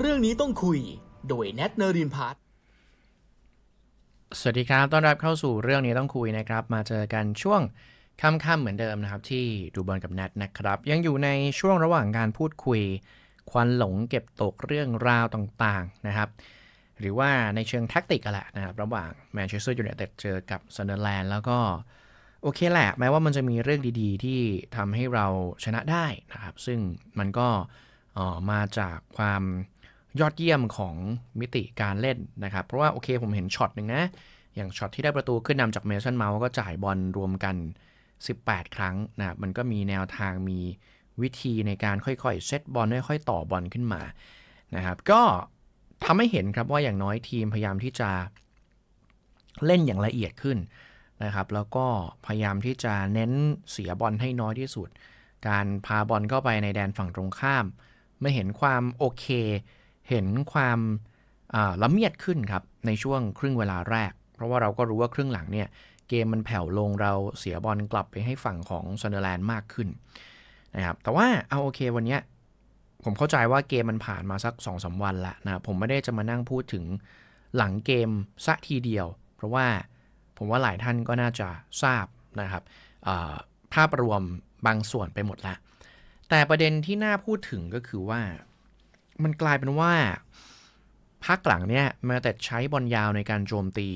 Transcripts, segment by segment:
เรื่องนี้ต้องคุย โดยแนทเนอรินพัฒสวัสดีครับ ต้อนรับเข้าสู่เรื่องนี้ต้องคุยนะครับ มาเจอกันช่วงค่ำๆเหมือนเดิมนะครับ ที่ดูบอลกับแนทนะครับ ยังอยู่ในช่วงระหว่างการพูดคุย ควันหลงเก็บตกเรื่องราวต่างๆนะครับ หรือว่าในเชิงแท็กติกอะแหละนะครับ ระหว่างแมนเชสเตอร์ยูไนเต็ดเจอกับซันเดอร์แลนด์แล้วก็โอเคแหละ แม้ว่ามันจะมีเรื่องดีๆ ที่ทำให้เราชนะได้นะครับ ซึ่งมันก็ออมาจากความ ยอดเยี่ยมของมิติการเล่นนะครับ เพราะว่าโอเคผมเห็นช็อตหนึ่งนะ อย่างช็อตที่ได้ประตูขึ้นนำจากเมสันเมาส์ก็จ่ายบอลรวมกัน 18 ครั้งนะครับมันก็มีแนวทางมีวิธีในการค่อยๆ เซตบอลค่อยๆต่อบอลขึ้นมานะครับ ก็ทำให้เห็นครับว่าอย่างน้อยทีมพยายามที่จะเล่นอย่างละเอียดขึ้นนะครับ แล้วก็พยายามที่จะเน้นเสียบอลให้น้อยที่สุด การพาบอลเข้าไปในแดนฝั่งตรงข้าม ไม่เห็นความโอเค เห็นความาละเมียดขึ้นครับในช่วงครึ่งเวลาแรก เพราะว่าเราก็รู้ว่าครึ่งหลังเนี่ยเกมมันแผ่วลงเราเสียบอลกลับไปให้ฝั่งของซันเดอร์แลนด์มากขึ้นนะครับแต่ว่าเอาโอเควันเนี้ยผมเข้าใจว่าเกมมันผ่านมาสัก2อสวันละนะผมไม่ได้จะมานั่งพูดถึงหลังเกมซะทีเดียว เพราะว่าผมว่าหลายท่านก็น่าจะทราบนะครับภาพรวมบางส่วนไปหมดละแต่ประเด็นที่น่าพูดถึงก็คือว่า มันกลายเป็นว่าพักหลังเนี่ยมาแต่ใช้บอลยาวในการโจมตี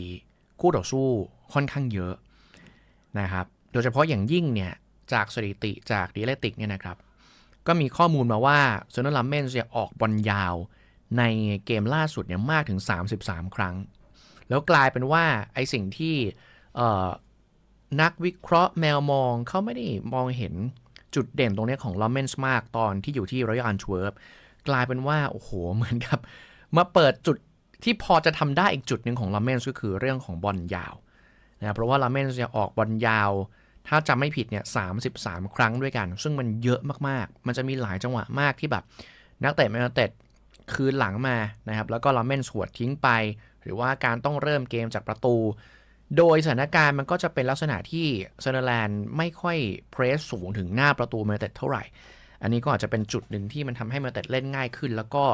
คู่ต่อสู้ค่อนข้างเยอะนะครับ โดยเฉพาะอย่างยิ่งเนี่ยจากสถิติจากดีเลติกเนี่ยนะครับ ก็มีข้อมูลมาว่าโซนลัมเมนเนี่ยออกบอลยาวในเกมล่าสุดเนี่ยมากถึง 33 ครั้ง แล้วกลายเป็นว่าไอสิ่งที่นักวิเคราะห์แมวมองเขาไม่ได้มองเห็นจุดเด่นตรงนี้ของลอมเมนส์มากตอนที่อยู่ที่รอยัลอันเวิร์ กลายเป็นว่าโอ้โหเหมือนกับ มาเปิดจุดที่พอจะทำได้อีกจุดหนึ่งของลาเมนส์ก็คือเรื่องของบอลยาวนะเพราะว่าลาเมนส์จะออกบอลยาว ถ้าจำไม่ผิดเนี่ย33ครั้งด้วยกัน ซึ่งมันเยอะมากๆ มันจะมีหลายจังหวะมากที่แบบนักเตะแมนเตดคืนหลังมานะครับแล้วก็ลาเมนส์หวดทิ้งไป หรือว่าการต้องเริ่มเกมจากประตู โดยสถานการณ์มันก็จะเป็นลักษณะที่เซนเดอร์แลนด์ไม่ค่อยเพรสสูงถึงหน้าประตูแมนเตดเท่าไหร่ อันนี้ก็อาจจะเป็นจุดหนึ่งที่มันทำให้มาเต็ดเล่นง่ายขึ้น แล้วก็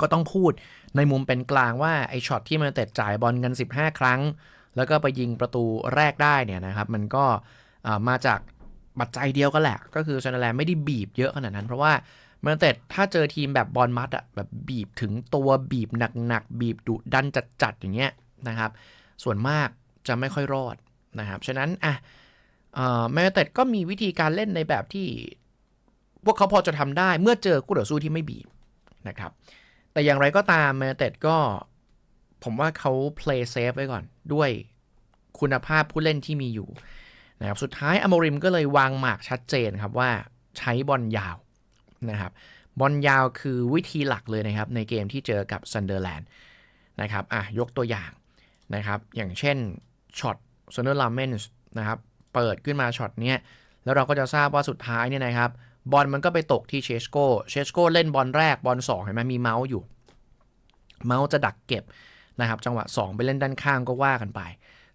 ก็ต้องพูดในมุมเป็นกลางว่าไอช็อตที่มาเต็ดจ่ายบอลกัน 15 ครั้ง แล้วก็ไปยิงประตูแรกได้เนี่ยนะครับ มันก็มาจากปัจจัยเดียวกันแหละ ก็คือซันเดอร์แลนไม่ได้บีบเยอะขนาดนั้น เพราะว่ามาเต็ดถ้าเจอทีมแบบบอลมัดอะแบบบีบถึงตัวบีบหนักๆ บีบดุดันจัดๆ อย่างเงี้ยนะครับ ส่วนมากจะไม่ค่อยรอดนะครับ ฉะนั้นอะแมนเต็ดก็มีวิธีการเล่นในแบบที่ พวกเขาพอจะทำได้เมื่อเจอคู่ต่อสู้ที่ไม่บีบนะครับ แต่อย่างไรก็ตามแมนเต็ดก็ผมว่าเขา play safe ไว้ก่อน ด้วยคุณภาพผู้เล่นที่มีอยู่นะครับสุดท้ายอโมริมก็เลยวางหมากชัดเจนครับว่าใช้บอลยาวนะครับบอลยาวคือวิธีหลักเลยนะครับ ในเกมที่เจอกับซันเดอร์แลนด์นะครับอะยกตัวอย่างนะครับ อย่างเช่นช็อตซันเดอร์ลาเมนส์นะครับ เปิดขึ้นมาช็อตเนี้ย แล้วเราก็จะทราบว่าสุดท้ายเนี่ยนะครับ บอลมันก็ไปตกที่เชสโก้เชสโก้เล่นบอลแรกบอล2เห็นไหมมีเมาส์อยู่ เมาส์จะดักเก็บนะครับ จังหวะ 2 ไปเล่นด้านข้างก็ว่ากันไป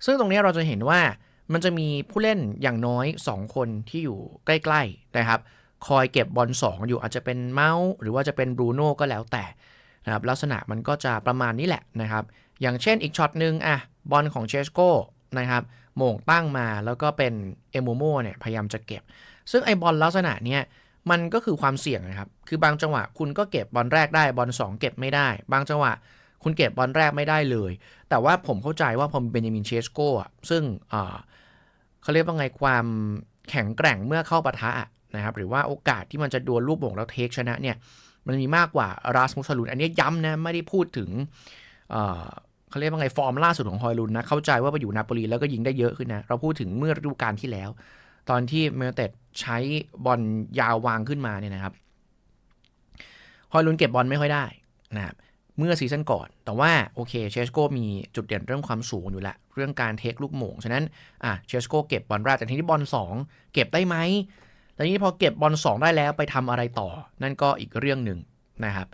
ซึ่งตรงนี้เราจะเห็นว่ามันจะมีผู้เล่นอย่างน้อย 2 คนที่อยู่ใกล้ๆนะครับ คอยเก็บบอล2 อยู่อาจจะเป็นเมาส์หรือว่าจะเป็นบรูโน่ก็แล้วแต่นะครับลักษณะมันก็จะประมาณนี้แหละนะครับ อย่างเช่นอีกช็อตหนึ่งอะบอลของเชสโก้นะครับโมงตั้งมาแล้วก็เป็นเอโมโมเนี่ยพยายามจะเก็บ ซึ่งไอบอลลักษณะเนี้ยมันก็คือความเสี่ยงนะครับ คือบางจังหวะคุณก็เก็บบอลแรกได้บอล2 เก็บไม่ได้ บางจังหวะคุณเก็บบอลแรกไม่ได้เลย แต่ว่าผมเข้าใจว่าพอเบนจามินเชสโกอะซึ่งเขาเรียกว่าไงความแข็งแกร่งเมื่อเข้าปะทะนะครับ หรือว่าโอกาสที่มันจะดวลลูกโป่งแล้วเทคชนะเนี่ย มันมีมากกว่าราสมุสลุน อันนี้ย้ำนะ ไม่ได้พูดถึงเขาเรียกว่าไงฟอร์มล่าสุดของฮอยลุนนะ เข้าใจว่าไปอยู่นาโปลีแล้วก็ยิงได้เยอะขึ้นนะ เราพูดถึงเมื่อฤดูกาลที่แล้ว ตอนที่เมลเต็ดใช้บอลยาววางขึ้นมาเนี่ยนะครับฮอยลุนเก็บบอลไม่ค่อยได้นะครับเมื่อซีซั่นก่อน แต่ว่าโอเคเชสโกมีจุดเด่นเรื่องความสูงอยู่แล้วเรื่องการเทคลูกหม่งฉะนั้นอะเชสโกเก็บบอลแรกแต่ทีนี้บอล2 เก็บได้ไหมแต่นี้พอเก็บบอล2 ได้แล้วไปทำอะไรต่อ นั่นก็อีกเรื่องหนึ่งนะครับ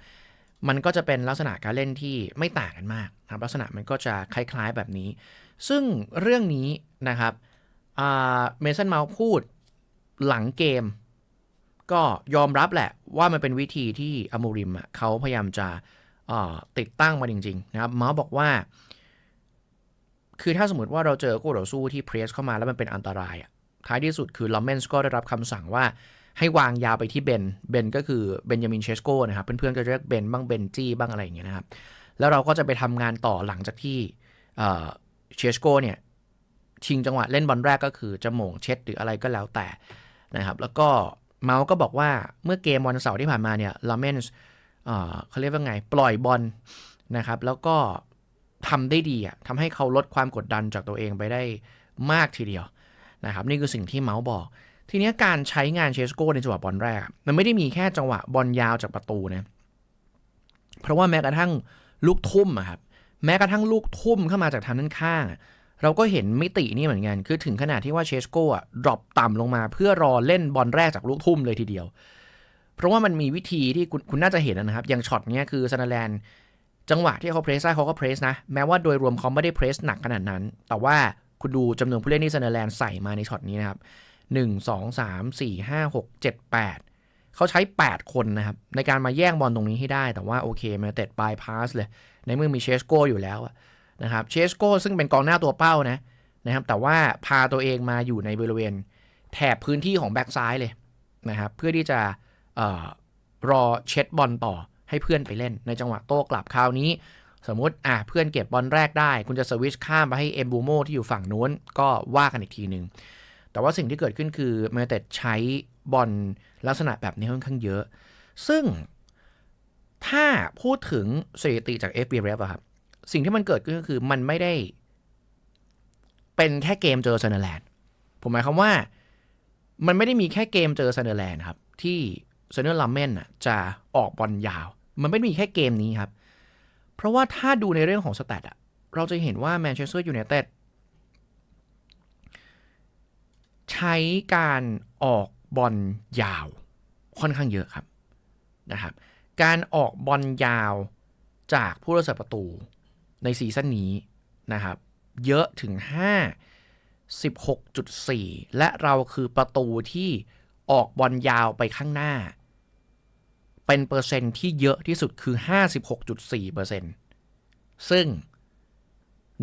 มันก็จะเป็นลักษณะการเล่นที่ไม่ต่างกันมากนะครับลักษณะมันก็จะคล้ายๆแบบนี้ ซึ่งเรื่องนี้นะครับ เมสันเมาพูดหลังเกม ก็ยอมรับแหละว่ามันเป็นวิธีที่อโมริมเขาพยายามจะติดตั้งมาจริง ๆ นะครับเมาส์บอกว่า คือถ้าสมมติว่าเราเจอคู่ต่อสู้ที่เพรสเข้ามาแล้วมันเป็นอันตรายอะท้ายที่สุดคือลอมเมนส์ก็ได้รับคำสั่งว่าให้วางยาวไปที่เบน เบนก็คือเบนยามินเชสโกนะครับ เพื่อนๆก็จะเรียกเบนบ้างเบนจี้บ้างอะไรอย่างเงี้ยนะครับ แล้วเราก็จะไปทำงานต่อหลังจากที่เชสโกเนี่ย ชิงจังหวะเล่นบอลแรกก็คือจะโหม่งเช็ดหรืออะไรก็แล้วแต่นะครับแล้วก็เมาส์ก็บอกว่าเมื่อเกมวันเสาร์ที่ผ่านมาเนี่ยลอมเมนส์เขาเรียกว่าไง ปล่อยบอลนะครับ แล้วก็ทำได้ดีอะทำให้เขาลดความกดดันจากตัวเองไปได้มากทีเดียวนะครับนี่คือสิ่งที่เมาส์บอก ทีนี้การใช้งานเชสโกในจังหวะบอลแรก มันไม่ได้มีแค่จังหวะบอลยาวจากประตูนะเพราะว่าแม้กระทั่งลูกทุ่มอะครับแม้กระทั่งลูกทุ่มเข้ามาจากทางด้านข้างอะ เราก็เห็นมิตินี่เหมือนกัน คือถึงขนาดที่ว่าเชสโกอะดรอปต่ำลงมาเพื่อรอเล่นบอลแรกจากลูกทุ่มเลยทีเดียว เพราะว่ามันมีวิธีที่คุณคุณน่าจะเห็นนะครับ อย่างช็อตเนี้ยคือซันเดอร์แลนด์จังหวะที่เขาเพรสได้เขาก็เพรสนะ แม้ว่าโดยรวมเขาไม่ได้เพรสหนักขนาดนั้น แต่ว่าคุณดูจำนวนผู้เล่นที่ซันเดอร์แลนด์ใส่มาในช็อตนี้นะครับหนึ่งสองสามสี่ห้าหกเจ็ดแปดเขาใช้ 8 คนนะครับในการมาแย่งบอลตรงนี้ให้ได้ แต่ว่าโอเคมาเต็ดบายพาสเลย ในเมื่อมีเชสโก้อยู่แล้วอะ นะครับเชสโกซึ่งเป็นกองหน้าตัวเป้านะนะครับแต่ว่าพาตัวเองมาอยู่ในบริเวณแถบพื้นที่ของแบ็กซ้ายเลยนะครับเพื่อที่จะออรอเช็ดบอลต่อให้เพื่อนไปเล่น ในจังหวะโต้กลับคราวนี้ สมมติอะเพื่อนเก็บบอลแรกได้ คุณจะสวิชข้ามไปให้เอมบูโมที่อยู่ฝั่งนู้นก็ว่ากันอีกทีหนึ่งแต่ว่าสิ่งที่เกิดขึ้นคือแมเตดใช้บอลลักษณะแบบนี้ค่อนข้างเยอะ ซึ่งถ้าพูดถึงสถิติจาก FBref อะครับ สิ่งที่มันเกิดก็คือมันไม่ได้ เป็นแค่เกมเจอเซันเดอร์แลนด์ผมหมายความว่า มันไม่ได้มีแค่เกมเจอเซันเดอร์แลนด์ครับ ที่เซันเดอร์ลัมเมนจะออกบอลยาว มันไม่ได้มีแค่เกมนี้ครับ เพราะว่าถ้าดูในเรื่องของสแตทอะเราจะเห็นว่าแมนเชสเตอร์ยูไนเต็ดใช้การออกบอลยาวค่อนข้างเยอะครับนะครับ การออกบอลยาวจากผู้รักษาประตู ในซีซั่นนี้นะครับ เยอะถึง 5 16.4 และเราคือประตูที่ออกบอลยาวไปข้างหน้า เป็นเปอร์เซ็นต์ที่เยอะที่สุดคือ 56.4เปอร์เซนต์ซึ่ง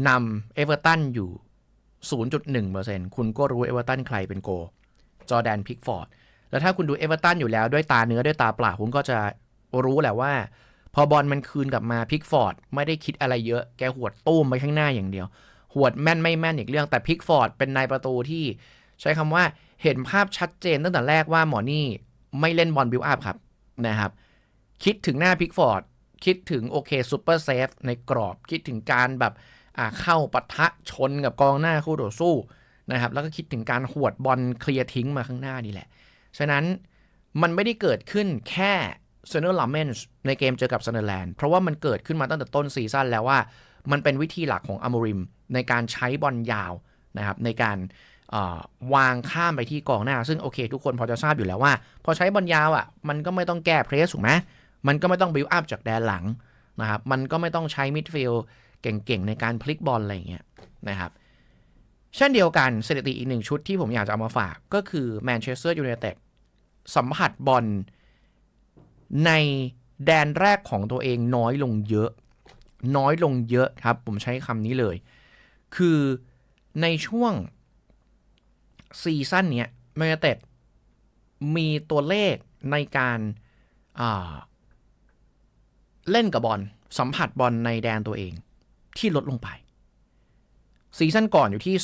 นำเอเวอร์ตันอยู่ 0.1%คุณก็รู้เอเวอร์ตันใครเป็นโก จอแดนพิกฟอร์ด แล้วถ้าคุณดูเอเวอร์ตันอยู่แล้วด้วยตาเนื้อด้วยตาเปล่าคุณก็จะรู้แหละว่า พอบอลมันคืนกลับมาพิกฟอร์ดไม่ได้คิดอะไรเยอะ แกหวดตุ้มไปข้างหน้าอย่างเดียว หวดแม่นไม่แม่นอีกเรื่อง แต่พิกฟอร์ดเป็นนายประตูที่ใช้คำว่าเห็นภาพชัดเจนตั้งแต่แรกว่าหมอนี่ไม่เล่นบอลบิวอัพครับนะครับ คิดถึงหน้าพิกฟอร์ดคิดถึงโอเคซูเปอร์เซฟในกรอบคิดถึงการแบบอ่าเข้าปะทะชนกับกองหน้าคู่ต่อสู้นะครับแล้วก็คิดถึงการหวดบอลเคลียร์ทิ้งมาข้างหน้านี่แหละ ฉะนั้นมันไม่ได้เกิดขึ้นแค่ เซเนอร์ลาเมนส์ในเกมเจอกับเซันอร์แลนด์เพราะว่ามันเกิดขึ้นมาตั้งแต่ต้นซีซั่นแล้วว่า มันเป็นวิธีหลักของอ m มริมในการใช้บอลยาวนะครับในการวางข้ามไปที่กองหน้า ซึ่งโอเค ทุกคนพอจะทราบอยู่แล้วว่า พอใช้บอลยาวอะมันก็ไม่ต้องแก้เพรสถูกไหมมันก็ไม่ต้องบิวอัพจากแดนหลังนะครับมันก็ไม่ต้องใช้มิดฟิลด์เก่งๆ ในการพลิกบอลอะไรอย่างเงี้ยนะครับเช่นเดียวกันสถิติอีกหนึ่งชุดที่ผมอยากจะเอามาฝากก็คือแมนเชสเตอร์ยูไนเต็ดสัมผัสบอล ในแดนแรกของตัวเองน้อยลงเยอะ น้อยลงเยอะครับ ผมใช้คำนี้เลย คือในช่วงซีซั่นเนี้ยแมนเต็ดมีตัวเลขในการาเล่นกับบอลสัมผัสบอลในแดนตัวเองที่ลดลงไป ซีซั่นก่อนอยู่ที่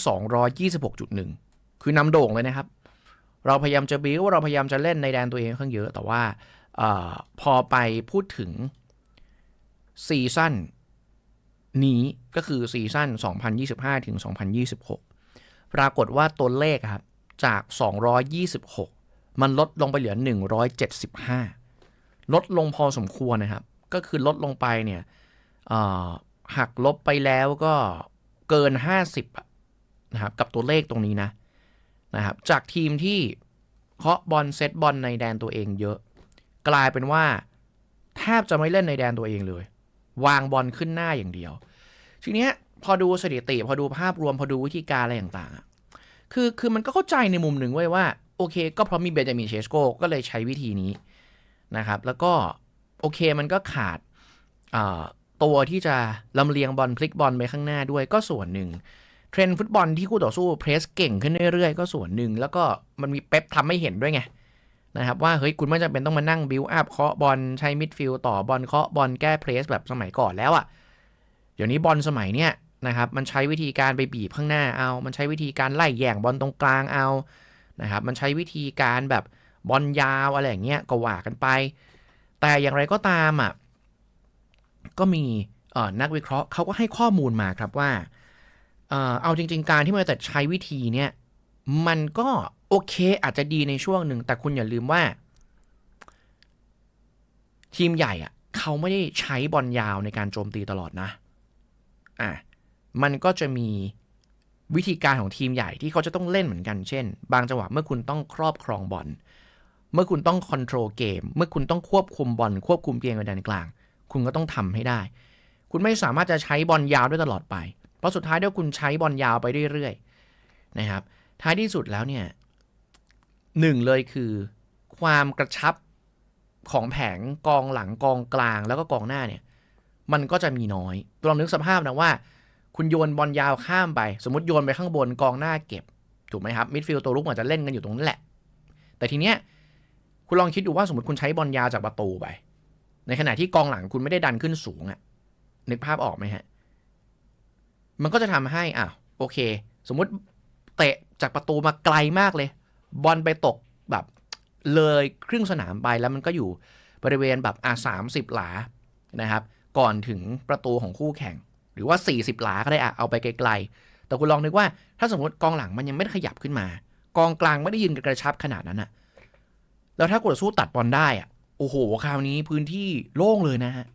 226.1 คือนำโด่งเลยนะครับ เราพยายามจะบิวเราพยายามจะเล่นในแดนตัวเองค่อนข้างเยอะ แต่ว่า ออพอไปพูดถึงซีซั่นนี้ก็คือซีซั่น 2025 ถึง 2026 ปรากฏว่าตัวเลขครับ จาก 226 มันลดลงไปเหลือ 175 ลดลงพอสมควรนะครับ ก็คือลดลงไปเนี่ยหักลบไปแล้วก็เกิน 50นะครับกับตัวเลขตรงนี้นะนะครับจากทีมที่เคาะบอลเซตบอลในแดนตัวเองเยอะ กลายเป็นว่าแทบจะไม่เล่นในแดนตัวเองเลย วางบอลขึ้นหน้าอย่างเดียว ทีเนี้ยพอดูสถิติ พอดูภาพรวมพอดูวิธีการอะไรต่างๆอะคือคือมันก็เข้าใจในมุมหนึ่งไว้ว่า โอเค ก็เพราะมีเบนจามินเชสโกก็เลยใช้วิธีนี้นะครับ แล้วก็โอเคมันก็ขาดตัวที่จะลำเลียงบอลพลิกบอลไปข้างหน้าด้วยก็ส่วนหนึ่งเทรนด์ฟุตบอลที่คู่ต่อสู้เพรสเก่งขึ้นเรื่อยๆ ก็ส่วนหนึ่ง แล้วก็มันมีเป๊ปทำให้เห็นด้วยไง นะครับว่าเฮ้ยคุณไม่จำเป็นต้องมานั่งบิวอัพเคาะบอลใช้มิดฟิลด์ต่อบอลเคาะบอลแก้เพรสแบบสมัยก่อนแล้วอะ่ะเดี๋ยวนี้บอลสมัยเนี้ยนะครับมันใช้วิธีการไปบีบข้างหน้าเอา มันใช้วิธีการไล่แย่งบอลตรงกลางเอานะครับมันใช้วิธีการแบบบอลยาวอะไรอย่างเงี้ยก็ว่ากันไป แต่อย่างไรก็ตามอะก็มีนักวิเคราะห์เขาก็ให้ข้อมูลมาครับว่า เอาจริง ๆ การที่มันแต่ใช้วิธีเนี่ย มันก็โอเคอาจจะดีในช่วงหนึ่ง แต่คุณอย่าลืมว่า ทีมใหญ่อะเขาไม่ได้ใช้บอลยาวในการโจมตีตลอดนะ อะ มันก็จะมีวิธีการของทีมใหญ่ที่เขาจะต้องเล่นเหมือนกัน เช่น บางจังหวะเมื่อคุณต้องครอบครองบอล เมื่อคุณต้องคอนโทรลเกม เมื่อคุณต้องควบคุมบอลควบคุมเกมในแดนกลาง คุณก็ต้องทำให้ได้ คุณไม่สามารถจะใช้บอลยาวได้ตลอดไป เพราะสุดท้ายถ้าคุณใช้บอลยาวไปเรื่อยๆ นะครับ ท้ายที่สุดแล้วเนี่ยหนึ่งเลยคือความกระชับของแผงกองหลังกองกลางแล้วก็กองหน้าเนี่ย มันก็จะมีน้อยลองนึกสภาพนะว่า คุณโยนบอลยาวข้ามไป สมมติโยนไปข้างบนกองหน้าเก็บ ถูกไหมครับมิดฟิลด์ตัวลุกอาจจะเล่นกันอยู่ตรงนั้นแหละ แต่ทีเนี้ยคุณลองคิดดูว่าสมมติคุณใช้บอลยาวจากประตูไป ในขณะที่กองหลังคุณไม่ได้ดันขึ้นสูงอะนึกภาพออกไหมฮะมันก็จะทำให้อะโอเค สมมติ เตะจากประตูมาไกลมากเลย บอลไปตกแบบเลยครึ่งสนามไปแล้วมันก็อยู่บริเวณแบบอะสามสิบหลานะครับ ก่อนถึงประตูของคู่แข่ง หรือว่า 40 หลาก็ได้อะเอาไปไกลๆ แต่คุณลองนึกว่าถ้าสมมติกองหลังมันยังไม่ได้ขยับขึ้นมา กองกลางไม่ได้ยืนกระชับขนาดนั้นอะแล้วถ้ากดสู้ตัดบอลได้อะโอ้โหคราวนี้พื้นที่โล่งเลยนะฮะ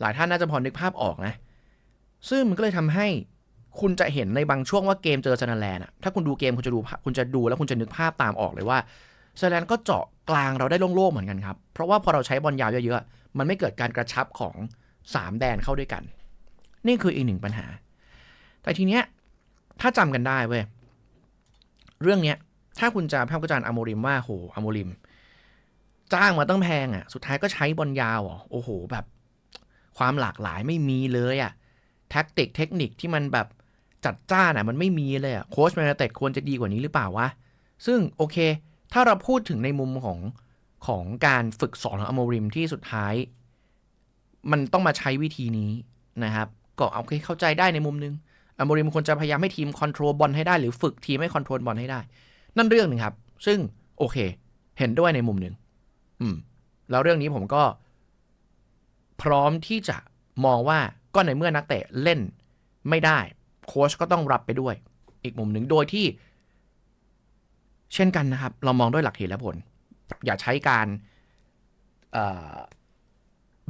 หลายท่านน่าจะพอนึกภาพออกนะ ซึ่งมันก็เลยทำให้ คุณจะเห็นในบางช่วงว่าเกมเจอซันนแลนด์อะถ้าคุณดูเกมคุณจะดูคุณจะดูแล้วคุณจะนึกภาพตามออกเลยว่าซันนแลนด์ก็เจาะกลางเราได้โล่งๆเหมือนกันครับ เพราะว่าพอเราใช้บอลยาวเยอะๆ มันไม่เกิดการกระชับของสามแดนเข้าด้วยกัน นี่คืออีกหนึ่งปัญหา แต่ทีเนี้ยถ้าจำกันได้เว้ย เรื่องเนี้ย ถ้าคุณจะพากษ์วิจารณ์อโมริมว่าโหอโมริม จ้างมาตั้งแพงอะ่ะ สุดท้ายก็ใช้บอลยาวอะโอ้โหแบบ ความหลากหลายไม่มีเลยอะ่ะแท็กติกเทคนิคที่มันแบบ จัดจ้านอะมันไม่มีเลยอะโค้ชแมนเต็ดควรจะดีกว่านี้หรือเปล่าวะ ซึ่งโอเค ถ้าเราพูดถึงในมุมของของการฝึกสอนของอโมริมที่สุดท้าย มันต้องมาใช้วิธีนี้นะครับ ก็เอาเคเข้าใจได้ในมุมนึงอโมริมควรจะพยายามให้ทีมคอนโทรลบอลให้ได้หรือฝึกทีมให้คอนโทรลบอลให้ได้ นั่นเรื่องหนึ่งครับ ซึ่งโอเค เห็นด้วยในมุมหนึ่งอืม แล้วเรื่องนี้ผมก็ พร้อมที่จะมองว่าก็ในเมื่อนักเตะเล่นไม่ได้ โค้ชก็ต้องรับไปด้วย อีกมุมหนึ่งโดยที่ เช่นกันนะครับ เรามองด้วยหลักเหตุและผล อย่าใช้การ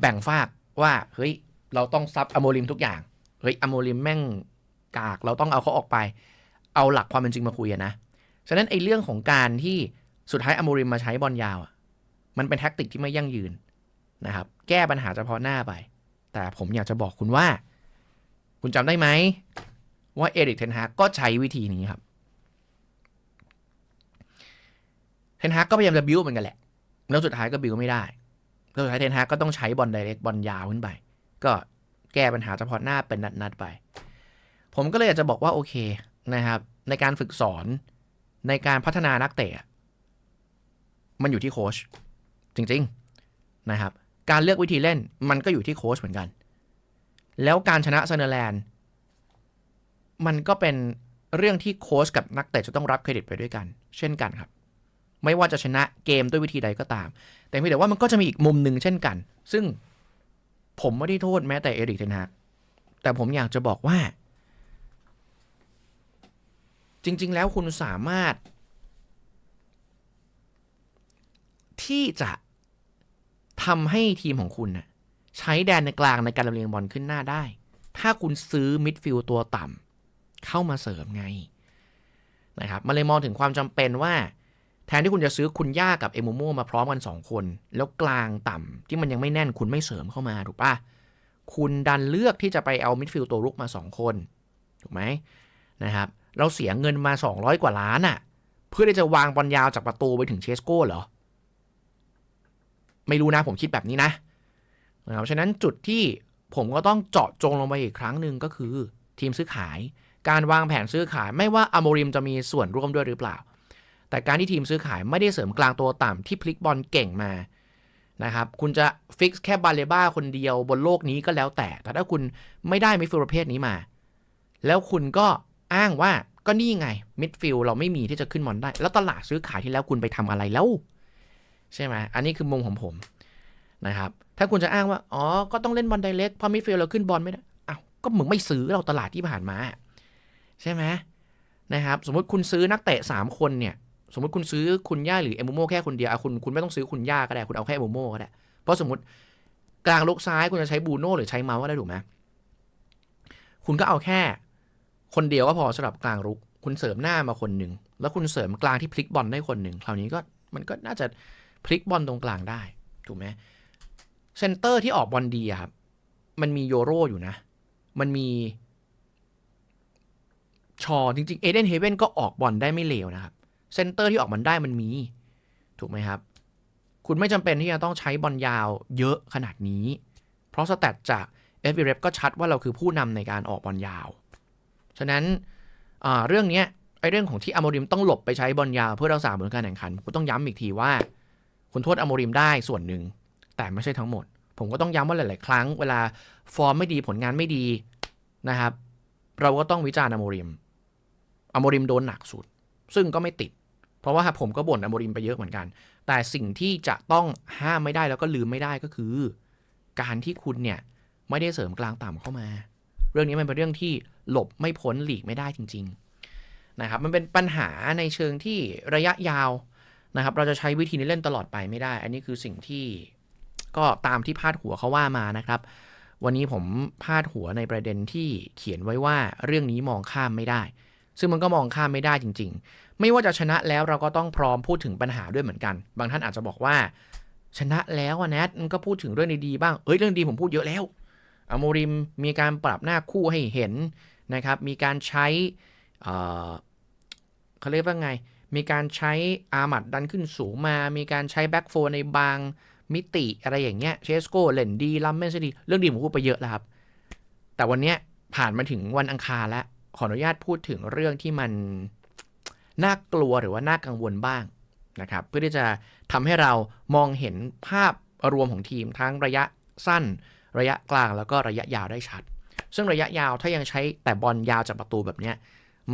แบ่งฝากว่าเฮ้ยเราต้องซับอโมริมทุกอย่างเฮ้ยอโมริมแม่งกากเราต้องเอาเขาออกไป เอาหลักความเป็นจริงมาคุยนะฉะนั้นไอ้เรื่องของการที่สุดท้ายอโมริมมาใช้บอลยาวมันเป็นแท็กติกที่ไม่ยั่งยืนนะครับ แก้ปัญหาเฉพาะหน้าไป แต่ผมอยากจะบอกคุณว่า คุณจำได้ไหม ว่าเอริกเทนฮากก็ใช้วิธีนี้ครับเทนฮากก็พยายามจะบิวเหมือนกันแหละ แล้วสุดท้ายก็บิวไม่ได้ แล้วสุดท้ายเทนฮากก็ต้องใช้บอลไดเรกบอลยาวขึ้นไป ก็แก้ปัญหาเฉพาะหน้าเป็นนัดๆไป ผมก็เลยอยากจะบอกว่าโอเคนะครับ ในการฝึกสอนในการพัฒนานักเตะ มันอยู่ที่โค้ชจริงๆนะครับ การเลือกวิธีเล่นมันก็อยู่ที่โค้ชเหมือนกัน แล้วการชนะเซเนอร์แลนด์ มันก็เป็นเรื่องที่โค้ชกับนักเตะจะต้องรับเครดิตไปด้วยกัน เช่นกันครับ ไม่ว่าจะชนะเกมด้วยวิธีใดก็ตาม แต่เพียงแต่ว่ามันก็จะมีอีกมุมหนึ่งเช่นกัน ซึ่งผมไม่ได้โทษแม้แต่เอริกเทนฮากแต่ผมอยากจะบอกว่า จริง ๆ แล้วคุณสามารถ ที่จะทำให้ทีมของคุณนะใช้แดนในกลางในการลำเลียงบอลขึ้นหน้าได้ ถ้าคุณซื้อมิดฟิลด์ตัวต่ำ เข้ามาเสริมไงนะครับมันเลยมองถึงความจำเป็นว่า แทนที่คุณจะซื้อคุณย่ากับเอโมโมมาพร้อมกัน 2 คน แล้วกลางต่ำที่มันยังไม่แน่นคุณไม่เสริมเข้ามาถูกปะคุณดันเลือกที่จะไปเอามิดฟิลด์ตัวรุกมา 2 คน ถูกไหมนะครับเราเสียเงินมา 200 กว่าล้านอะ่ะ เพื่อที่จะวางบอลยาวจากประตูไปถึงเชสโก้เหรอ ไม่รู้นะผมคิดแบบนี้นะนะครับฉะนั้นจุดที่ผมก็ต้องเจาะจงลงไปอีกครั้งหนึ่งก็คือทีมซื้อขาย การวางแผนซื้อขายไม่ว่าอโมริมจะมีส่วนร่วมด้วยหรือเปล่า แต่การที่ทีมซื้อขายไม่ได้เสริมกลางตัวต่ำที่พลิกบอลเก่งมานะครับ คุณจะฟิกแค่บาเลบ้าคนเดียวบนโลกนี้ก็แล้วแต่ แต่ถ้าคุณไม่ได้มิดฟิลด์ประเภทนี้มา แล้วคุณก็อ้างว่าก็นี่ไงมิดฟิลด์เราไม่มีที่จะขึ้นบอลได้ แล้วตลาดซื้อขายที่แล้วคุณไปทำอะไรแล้ว ใช่ไหมอันนี้คือมุมของผมนะครับถ้าคุณจะอ้างว่า อ๋อ ก็ต้องเล่นบอลไดเรกเพราะมิดฟิลด์เราขึ้นบอลไม่ได้อ้าวก็มึงไม่ซื้อเราตลาดที่ผ่านมา ใช่ไหมนะครับสมมติคุณซื้อนักเตะ 3 คนเนี่ยสมมติคุณซื้อคุณย่าหรือเอมโมแค่คนเดียวอะคุณคุณไม่ต้องซื้อคุณย่าก็ได้ คุณเอาแค่เอมโมก็ได้ เพราะสมมติกลางลุกซ้ายคุณจะใช้บูโน่หรือใช้เมาส์ก็ได้ถูกไหมคุณก็เอาแค่คนเดียวก็พอสำหรับกลางรุก คุณเสริมหน้ามาคนหนึ่งแล้วคุณเสริมกลางที่พลิกบอลได้คนหนึ่งคราวนี้ก็มันก็น่าจะพลิกบอลตรงกลางได้ถูกไหมเซนเตอร์ที่ออกบอลดีอะครับมันมีโยโรอยู่นะ มันมี ชอจริงๆเอเดนเฮเว่นก็ออกบอลได้ไม่เลวนะครับเซนเตอร์ที่ออกบอลได้มันมี ถูกไหมครับ คุณไม่จำเป็นที่จะต้องใช้บอลยาวเยอะขนาดนี้ เพราะสแตทจาก f b r e p ก็ชัดว่าเราคือผู้นำในการออกบอลยาว ฉะนั้นเรื่องนี้ไอ้เรื่องของที่อโมริมต้องหลบไปใช้บอลยาวเพื่อรักษาผลการแข่งขันผมต้องย้ำอีกทีว่า คุณโทษอโมริมได้ส่วนหนึ่ง แต่ไม่ใช่ทั้งหมด ผมก็ต้องย้ำว่าหลาย ๆ ครั้ง เวลาฟอร์มไม่ดีผลงานไม่ดีนะครับ เราก็ต้องวิจารณ์อโมริม อโมริมโดนหนักสุด ซึ่งก็ไม่ติด เพราะว่าผมก็บ่นอโมริมไปเยอะเหมือนกัน แต่สิ่งที่จะต้องห้ามไม่ได้แล้วก็ลืมไม่ได้ก็คือ การที่คุณเนี่ยไม่ได้เสริมกลางต่ำเข้ามา เรื่องนี้มันเป็นเรื่องที่หลบไม่พ้นหลีกไม่ได้จริง ๆ นะครับ มันเป็นปัญหาในเชิงที่ระยะยาวนะครับ เราจะใช้วิธีนี้เล่นตลอดไปไม่ได้ อันนี้คือสิ่งที่ก็ตามที่พาดหัวเขาว่ามานะครับ วันนี้ผมพาดหัวในประเด็นที่เขียนไว้ว่าเรื่องนี้มองข้ามไม่ได้ ซึ่งมันก็มองข้ามไม่ได้จริง ๆ ไม่ว่าจะชนะแล้วเราก็ต้องพร้อมพูดถึงปัญหาด้วยเหมือนกัน บางท่านอาจจะบอกว่า ชนะแล้วอะแนทมันก็พูดถึงเรื่องดีๆบ้างเอ้ยเรื่องดีผมพูดเยอะแล้วอโมริมมีการปรับหน้าคู่ให้เห็นนะครับ มีการใช้เขาเรียกว่าไง มีการใช้อามัดดันขึ้นสูงมา มีการใช้แบ็กโฟในบางมิติอะไรอย่างเงี้ย เชสโก้เล่นดีลัมเมนดี เรื่องดีผมพูดไปเยอะแล้วครับ แต่วันเนี้ยผ่านมาถึงวันอังคารแล้ว ขออนุญาตพูดถึงเรื่องที่มันน่ากลัวหรือว่าน่ากังวลบ้างนะครับ เพื่อที่จะทำให้เรามองเห็นภาพรวมของทีมทั้งระยะสั้น ระยะกลางแล้วก็ระยะยาวได้ชัด ซึ่งระยะยาวถ้ายังใช้แต่บอลยาวจากประตูแบบเนี้ย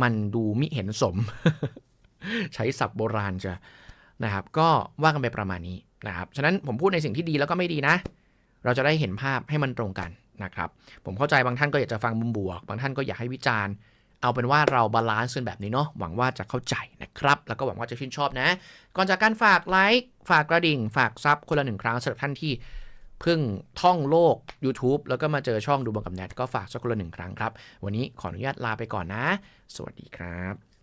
มันดูมิเห็นสม ใช้ศัพท์โบราณจะนะครับ ก็ว่ากันไปประมาณนี้นะครับฉะนั้นผมพูดในสิ่งที่ดีแล้วก็ไม่ดีนะ เราจะได้เห็นภาพให้มันตรงกันนะครับ ผมเข้าใจบางท่านก็อยากจะฟังมุมบวก บางท่านก็อยากให้วิจารณ์ เอาเป็นว่าเราบาลานซ์กันแบบนี้เนาะหวังว่าจะเข้าใจนะครับ แล้วก็หวังว่าจะชื่นชอบนะ ก่อนจากการฝากไลค์ฝากกระดิ่ง ฝากซับคนละหนึ่งครั้งสำหรับท่านที่เพิ่งท่องโลก YouTube แล้วก็มาเจอช่องดูบังกับแนทก็ฝากสักคนละหนึ่งครั้งครับ วันนี้ขออนุญาตลาไปก่อนนะ สวัสดีครับ